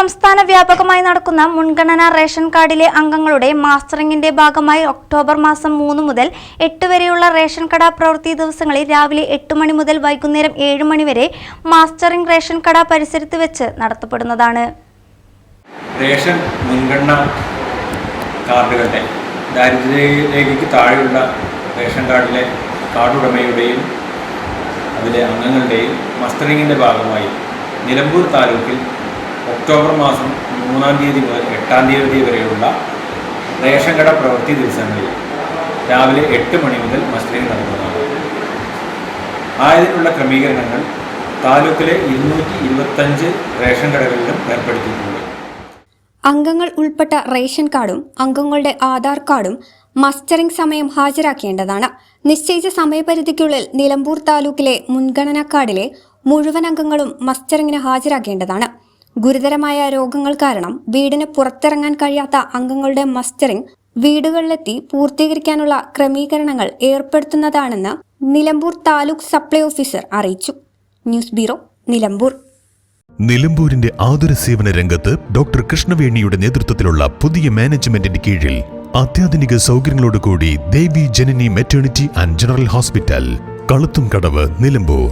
സംസ്ഥാന വ്യാപകമായി നടക്കുന്ന മുൻഗണനാ റേഷൻ കാർഡിലെ അംഗങ്ങളുടെ മാസ്റ്ററിംഗിന്റെ ഭാഗമായി ഒക്ടോബർ മാസം മൂന്ന് മുതൽ എട്ട് വരെയുള്ള റേഷൻ കട പ്രവൃത്തി ദിവസങ്ങളിൽ രാവിലെ എട്ട് മണി മുതൽ വൈകുന്നേരം ഏഴ് മണി വരെ മാസ്റ്ററിംഗ് റേഷൻ കട പരിസരത്ത് വെച്ച് നടത്തപ്പെടുന്നതാണ്. റേഷൻ മുൻഗണന കാർഡുകളുടെ ദാരിദ്ര്യരേഖയ്ക്ക് താഴെയുള്ള റേഷൻ കാർഡിലെ കാർഡ് ഉടമയുടെയും അതിലെ അംഗങ്ങളുടെയും മസ്റ്ററിംഗിന്റെ ഭാഗമായി നിലമ്പൂർ താലൂക്കിൽ ഒക്ടോബർ മാസം മൂന്നാം തീയതി മുതൽ എട്ടാം തീയതി വരെയുള്ള റേഷൻ കട പ്രവൃത്തി ദിവസങ്ങളിൽ രാവിലെ എട്ട് മണി മുതൽ മസ്റ്ററിംഗ് നടത്തുന്നതാണ് ആയതിനുള്ള ക്രമീകരണങ്ങൾ താലൂക്കിലെ ഇരുന്നൂറ്റി ഇരുപത്തഞ്ച് റേഷൻ കടകളിലും ഏർപ്പെടുത്തിയിട്ടുണ്ട്. അംഗങ്ങൾ ഉൾപ്പെട്ട റേഷൻ കാർഡും അംഗങ്ങളുടെ ആധാർ കാർഡും മസ്റ്ററിംഗ് സമയം ഹാജരാക്കേണ്ടതാണ്. നിശ്ചയിച്ച സമയപരിധിക്കുള്ളിൽ നിലമ്പൂർ താലൂക്കിലെ മുൻഗണനാ കാർഡിലെ മുഴുവൻ അംഗങ്ങളും മസ്റ്ററിംഗിന് ഹാജരാക്കേണ്ടതാണ്. ഗുരുതരമായ രോഗങ്ങൾ കാരണം വീടിന് പുറത്തിറങ്ങാൻ കഴിയാത്ത അംഗങ്ങളുടെ മസ്റ്ററിംഗ് വീടുകളിലെത്തി പൂർത്തീകരിക്കാനുള്ള ക്രമീകരണങ്ങൾ ഏർപ്പെടുത്തുന്നതാണെന്ന് നിലമ്പൂർ താലൂക്ക് സപ്ലൈ ഓഫീസർ അറിയിച്ചു. News bureau Nilambur. നിലമ്പൂരിന്റെ ആതുര സേവന രംഗത്ത് ഡോക്ടർ കൃഷ്ണവേണിയുടെ നേതൃത്വത്തിലുള്ള പുതിയ മാനേജ്മെന്റിന്റെ കീഴിൽ അത്യാധുനിക സൗകര്യങ്ങളോടുകൂടി Devi Janani maternity and general hospital കളുത്തും കടവ് നിലമ്പൂർ.